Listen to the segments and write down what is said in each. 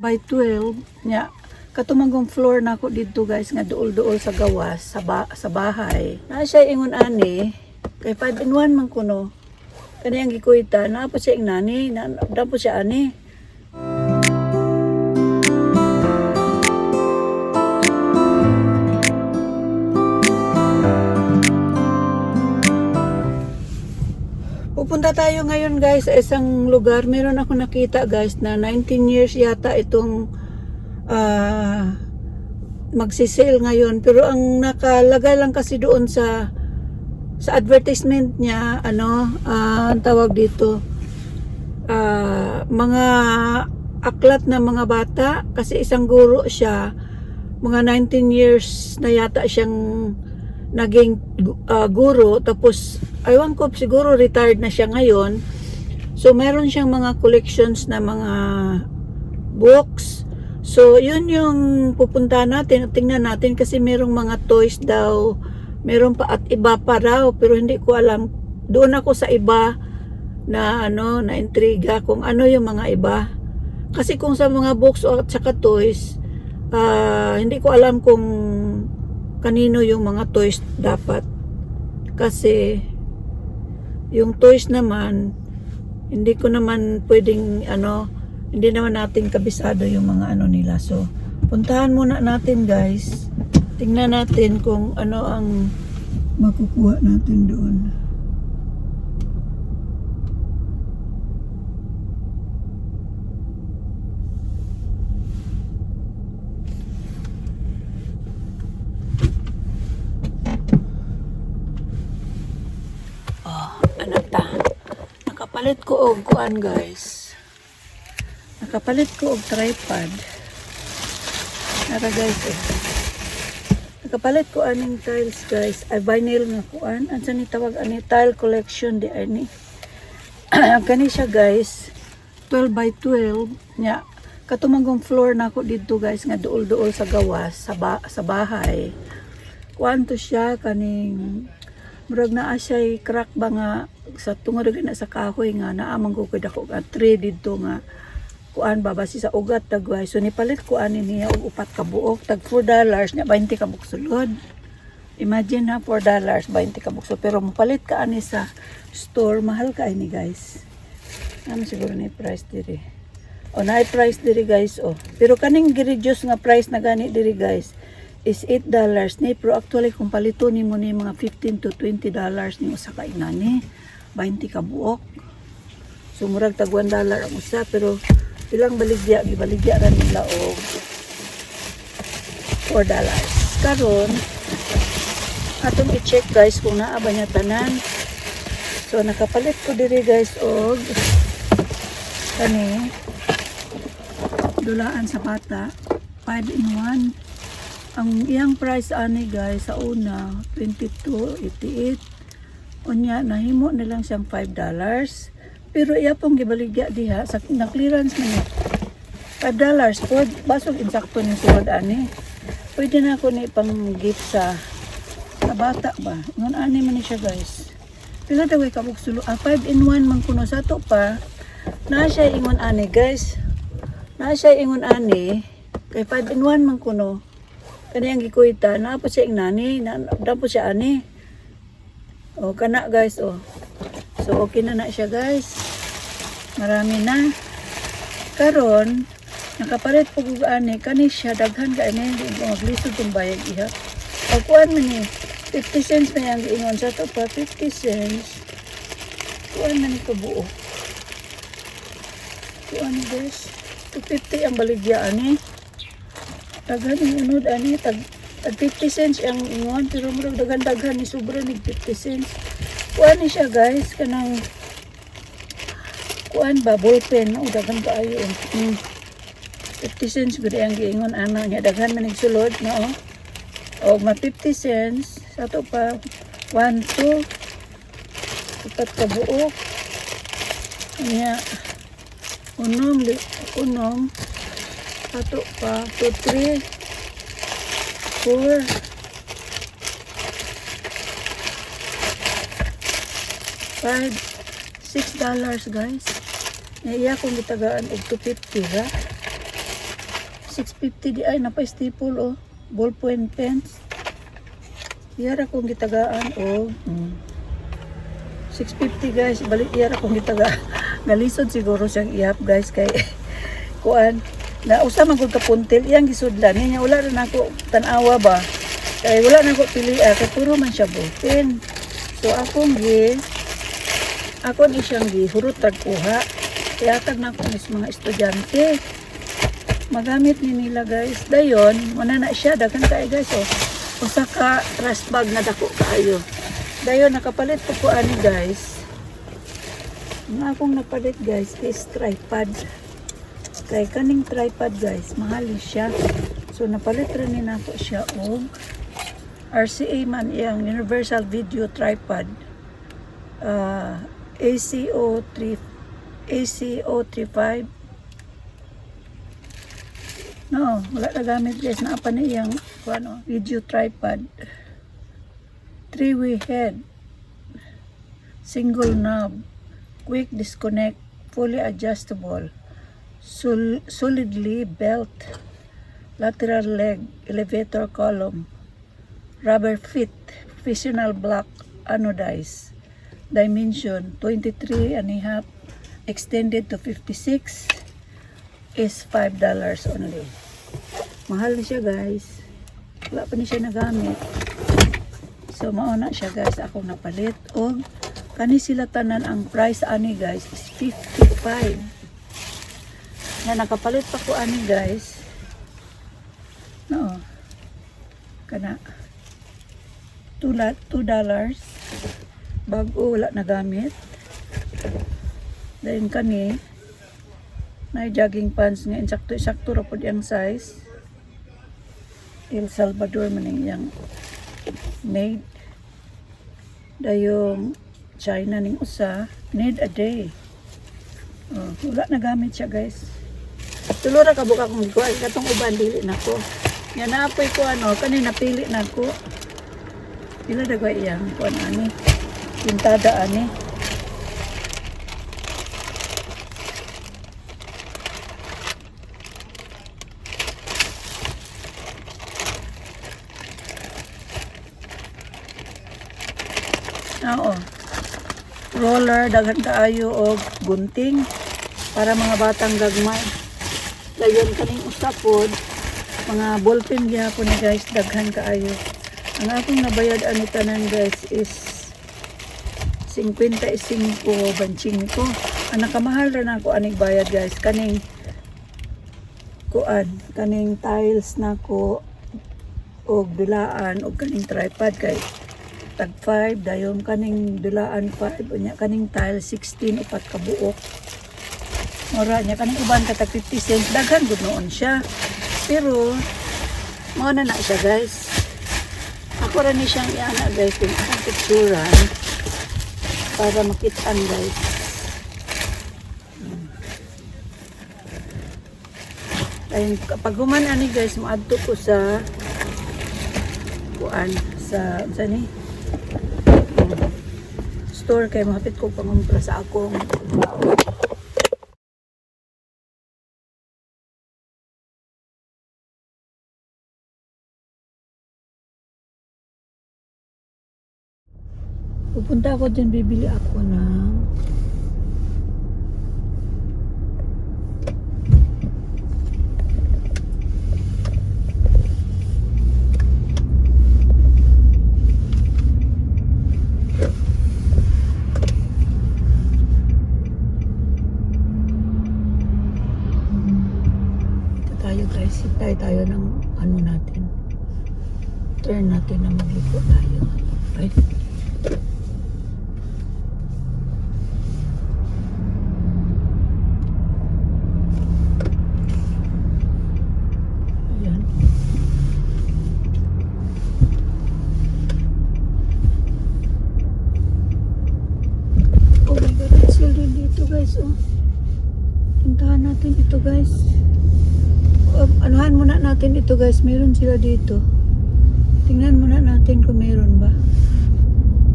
by 12 nya katumanggong floor na ako dito guys nga duol-duol sa gawas sa, ba- sa bahay. Na siya ingon ani kay 5 in 1 man kuno. Kani ang gikuita na po siya ing nani na na po siya ani Pupunta tayo ngayon guys sa isang lugar. Meron ako nakita guys na 19 years yata itong ah magsisale ngayon. Pero ang nakalagay lang kasi doon sa sa advertisement niya, ano, ah, ang tawag dito, ah, mga aklat na mga bata kasi isang guro siya mga 19 years na yata siyang naging uh, guro tapos aywan ko siguro retired na siya ngayon. So meron siyang mga collections na mga books. So yun yung pupunta natin. At tingnan natin kasi merong mga toys daw. Meron pa at iba pa raw pero hindi ko alam. Doon ako sa iba na ano na intriga kung ano yung mga iba. Kasi kung sa mga books at saka toys ah, hindi ko alam kung kanino yung mga toys dapat. Kasi yung toys naman hindi ko naman pwedeng ano hindi naman natin kabisado yung mga ano nila. So puntahan muna natin guys. Tingnan natin kung ano ang makukuha natin doon Oh, anak ta. Nakapalit ko og kuan guys. Nakapalit ko og tripod. Nara guys eh. Nakapalit ko aning tiles guys. Ay vinyl nga kuan. Ansa ni tawag ani tile collection di ani. Kani siya guys. 12 by 12 nya katumanggong floor na ako dito guys nga duol-duol sa gawas sa, ba- sa bahay. Kuan to siya kaning murag naa siya crack ba nga sa tungod na sa kahoy nga naamang ko kay dako nga tree didto nga kuan ba basi sa ugat dagway so nipalit ko ani niya og upat ka buok tag 4 dollars nya 20 ka buok sulod imagine ha 4 dollars 20 ka buok sulod pero mapalit ka ani sa store mahal ka ini guys. Ano siguro ni price diri? O na price diri guys oh. Pero kaning gi-reduce nga price na gani diri guys is 8 dollars ni pero actually kung palito ni mo ni mga 15 to 20 dollars ni usa ka inani 20 ka buok. So murag tag 1 dollar ang usa pero ilang baligya gibaligya ra nila og 4 dollars. Karon atong i-check guys kung naa ba niya tanan. So nakapalit ko diri guys og kani dulaan sa bata 5 in 1 ang iyang price ani guys sa una 22.88 unya nahimo na lang siyang 5 dollars. Pero iya pong gibaligya diha sa na clearance man 5 dollars pod basog insakto ni suwad ani. Pwede na ako ni pang gift sa sa bata ba? Ngon ani man siya guys. Pila daw kay kabuk sulo. Ah, 5 in 1 man kuno sa to pa. Na siya ingon ani guys. Na siya ingon ani kay 5 in 1 man kuno kani ang gikuita na po siya nani na, na siya ani. O kana guys o so okay na na siya guys. Marami na. Karon nakapalit po kung ani kani siya daghan ka ko maglisod kung bayag iha. O kuan man ni 50 cents na yung giingon sa to pa 50 cents. Kuan man ni kabuo kuan guys. 250 ang baligya ani daghan yung unod ani tag tag 50 cents ang ingon pero murag daghan daghan ni sobra ni 50 cents. Kuan ni siya guys kanang kuan ba ballpen no daghan kaayo mm. 50 cents gud ang giingon ana nya daghan man sulod no o ma 50 cents sa to pa 1 2 upat ka buok nya unom li unom Ato pa. 2, 3, 4, 5, 6 dollars guys. Naiya kong gitagaan og 250 ra. 650 di ay napa-staple oh. Ballpoint pens. Yara kong gitagaan oh. Mm. 650 guys, balik yara kong gitaga. Nalisod siguro siyang iyap guys kay kuan na usa man gud kapuntil iyang gisudlan. Niya wala rin ako tanawa ba? Kay wala na ako pili ah, kay puro man siya butin. So akong gi ako ni siyang gihurot tag kuha. Kaya tag na ako is mga estudyante. Magamit ni nila guys. Dayon muna na siya daghan kay guys oh. Usa ka trash bag na dako kaayo dayon nakapalit ko ko ani guys. Ang akong napalit guys is tripod kay kaning tripod guys mahal siya so napalit rin ni nako siya og RCA man iyang Universal Video Tripod uh, ACO 3 ACO 35 No, wala na gamit guys. Naapa na iyang ano, video tripod. Three-way head. Single knob. Quick disconnect. Fully adjustable. Sol- solidly belt. Lateral leg. Elevator column. Rubber fit. Professional block anodized. Dimension 23 and a half. Extended to 56 is $5 only. Mahal na siya guys. Wala pa ni siya nagamit. So mauna siya guys. Ako napalit. O kani sila tanan ang price ani guys is 55. Na nakapalit pa ko ani guys. No. Kana. Tulat, $2 dollars. Bago wala nagamit. Then kani, may jogging pants nga insakto-sakto ra pod yang size. El Salvador man ang iyang made. Dayong China ning usa, need a day. Oh, wala na gamit siya guys. Tulo ra ka buka kong gikuha, katong uban dili nako. Nga naapoy ko ano, kani napili nako. Pila dagwa iyang kuan ani. Pintada ani. Oo. Roller, daghan kaayo o gunting para mga batang gagmay. Dayon kaning usapod, mga ballpen gyapon ni guys, daghan kaayo. Ang akong nabayad ani tanan guys is 55 banching ko. Ang nakamahal na ako aning bayad guys kaning kuan kaning tiles na ko og dulaan og kaning tripod kay tag 5 dayon kaning dulaan 5 unya kaning tile 16 upat ka buok mura niya. Kaning uban ka tag 50 cents. Daghan gud noon siya. Pero mao na na siya guys. Ako ra ni siyang iana guys kung akong picturean para makitaan guys. Ayun kapag human ani guys maadto ko sa kuan sa sa ni? Store kay mahapit ko pangumpra sa akong Pupunta ako dyan, bibili ako ng Ito tayo guys, hintay tayo ng ano natin. Turn natin na maglipo tayo. Right? Ayan. Oh my God, it's still din dito guys. Oh. Puntahan natin ito guys. Um, anuhan muna natin ito guys. Meron sila dito. Tingnan muna natin kung meron ba.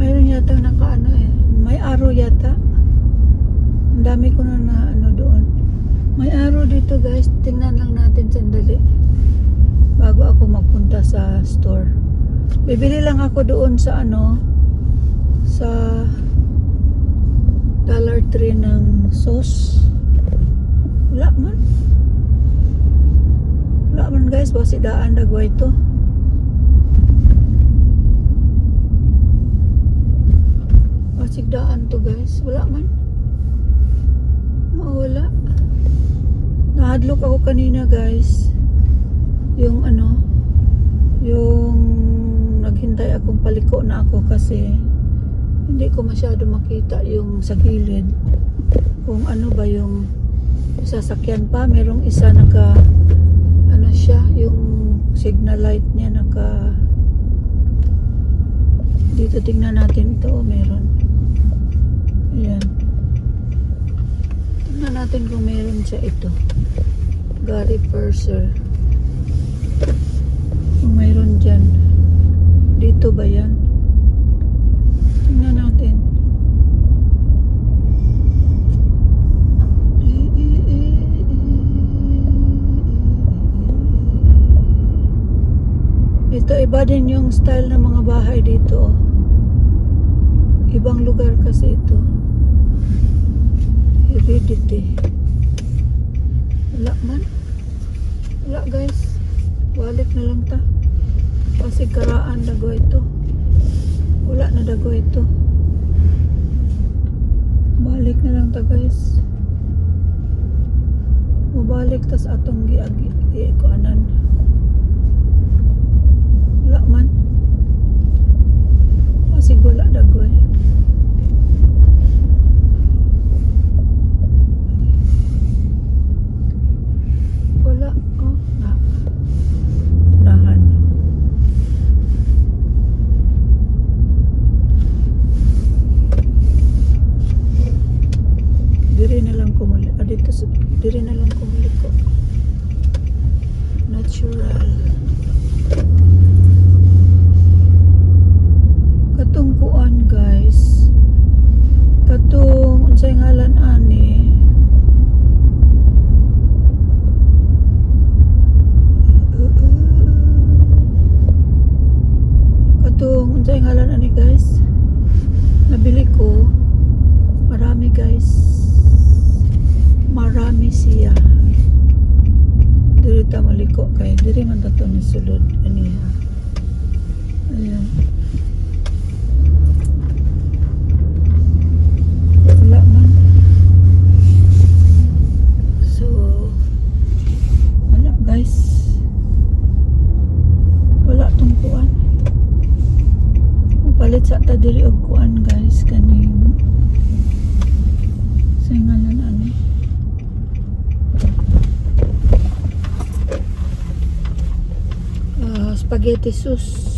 Mayroon yata nakaano eh. May araw yata. Ang dami ko na na ano doon. May araw dito guys. Tingnan lang natin sandali. bago ako magpunta sa store. Bibili lang ako doon sa ano sa Dollar Tree ng sauce. Wala man. Wala man guys, basi daan dagway to. Basig daan to guys. Wala man. Oo, wala. Nahadlok ako kanina guys. Yung ano, yung naghintay akong paliko na ako kasi hindi ko masyado makita yung sa gilid. Kung ano ba yung sasakyan pa. Merong isa naka, ano siya, yung signal light niya naka, dito tingnan natin ito. Oh, meron. Ayan. Tingnan natin kung meron siya ito. Gary Purser. Kung mayroon dyan. Dito ba yan? Ito iba din yung style ng mga bahay dito. oh. Ibang lugar kasi ito. Heredity. Wala man. Wala guys. Balik na lang ta. Kasi karaan dago ito. Wala na dago ito. Balik na lang ta guys. Mabalik tas atong giagi gi ko anan. Wala man. Kasi wala dago eh. Wala. Oh, na. Nahan. Diri na lang kumuli. Ah, dito sa... Diri na lang kumuli ko. Natural. Katong kuan guys. Katong unsay ngalan ani. Katong unsay ngalan ani guys. Nabili ko. Marami guys. Marami siya. Diri ta maliko kay diri man ta to ni sulod aniha. Ayan. Wala man. So, wala guys. Wala tong kuan. Palit sa ta diri og kuan guys kaning sa ngalan ani. Ah, spaghetti sauce.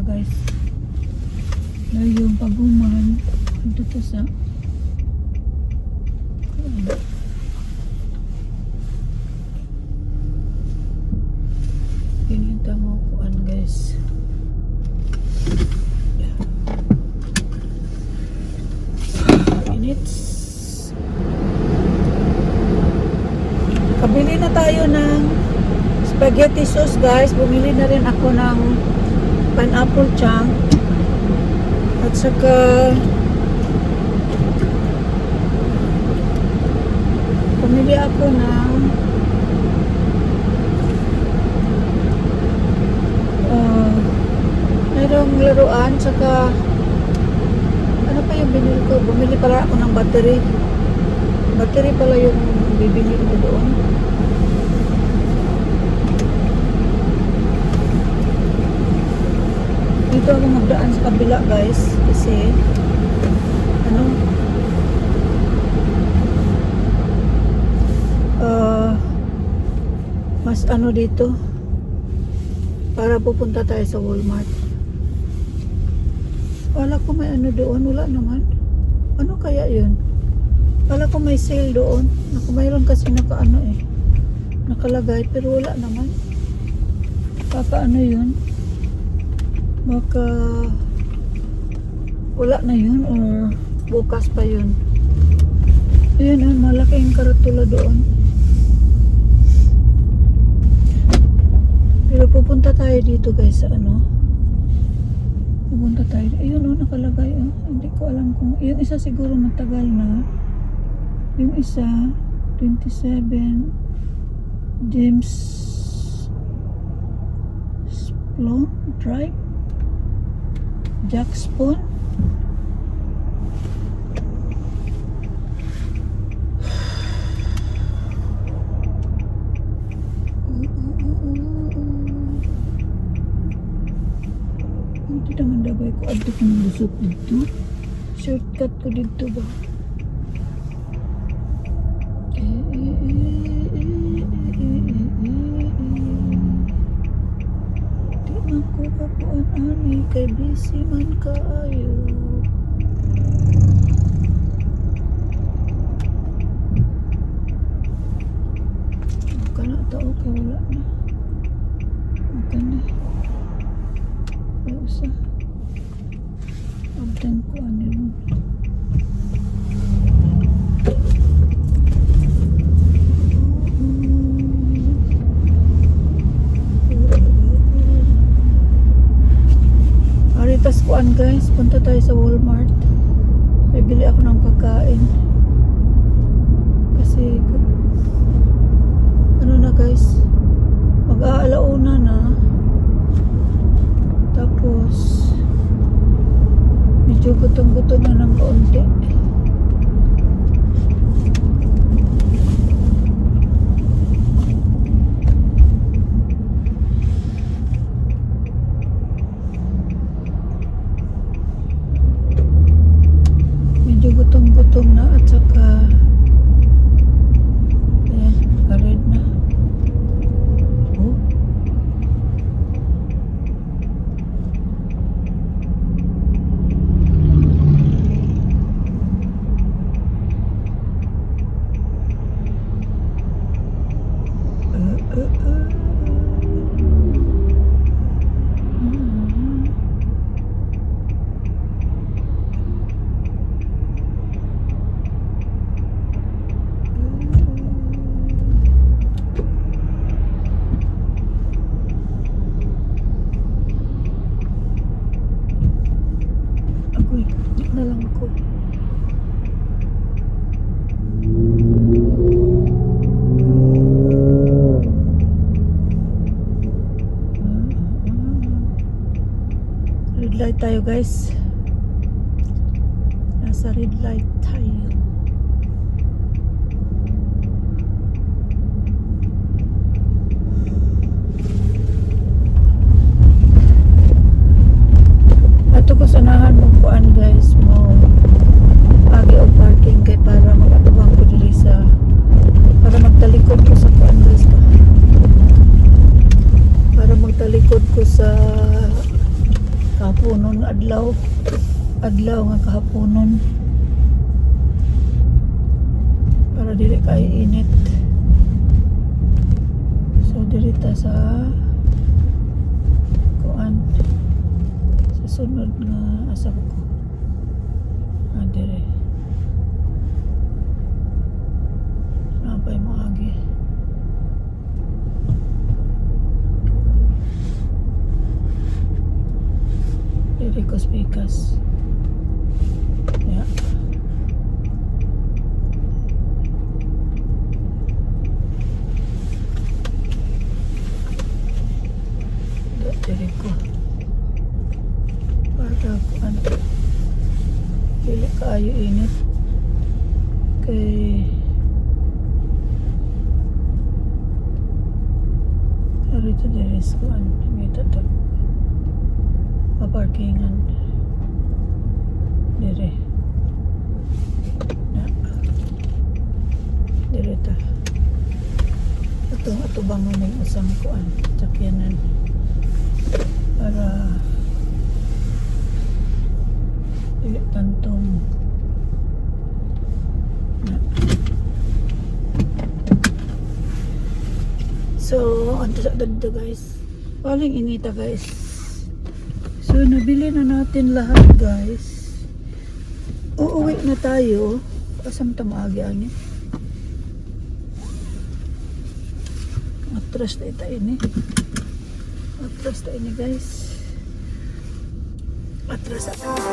Guys. Na yung paguman. Ito to sa Pinita mo kuan guys. Minutes. Kabili na tayo ng spaghetti sauce guys. Bumili na rin ako ng pineapple chunk. At saka Pumili ako ng uh, merong laruan saka ano pa yung binili ko? Bumili pala ako ng battery. Battery pala yung bibili ko doon. Dito ako magdaan sa kabila guys kasi ano ah mas ano dito para pupunta tayo sa Walmart wala ko may ano doon wala naman ano kaya yun Kala ko may sale doon. Naku, mayroon kasi naka ano eh. Nakalagay pero wala naman. Baka ano yun? Baka wala na yun or bukas pa yun. Ayun, ah, malaking karatula doon. Pero pupunta tayo dito guys sa ano. Pupunta tayo. Ayun oh, nakalagay oh. Hindi ko alam kung, yung isa siguro matagal na. Yung isa, 27, James Splon Drive, Jack Spawn. Hindi naman dabay ko adto kong lusot dito. Shortcut ko dito ba? Kay busy man kaayo. Maka na tao kay wala na. Maka na. Ay usa. Abdan ko ani mo. Aritas kuan guys, punta tayo sa Walmart. Bibili ako ng pagkain. Kasi ano na guys, mag-aalauna na. Tapos medyo gutom-gutom na ng kaunti. medyo gutom-gutom na at saka ayan, naka-red na oh Uh, uh, uh. Mm. Agoy, di na lang ko. Red light tayo guys. Nasa red light tayo. Ato ko sanahan mo kuan guys mo agi og parking kay para magatubang ko diri sa para magtalikod ko sa kuan guys ba para magtalikod ko sa kahaponon adlaw. Adlaw nga kahaponon. Para dili kay init. So diri ta sa kuan sa sunod nga asa ko. Ah dire dire ko speakers yeah dire ko para ko ano dili parkingan. Dire. Na. Dire ta. Atong atubang mo ng usang kuan sakyanan? Para dili tantong na. So, on to the guys. Paling inita guys. So, nabili na natin lahat guys. Uuwi na tayo. Asam tamaagi ani. Atras tayo tayo ni. Atras tayo ni guys. Atras tayo.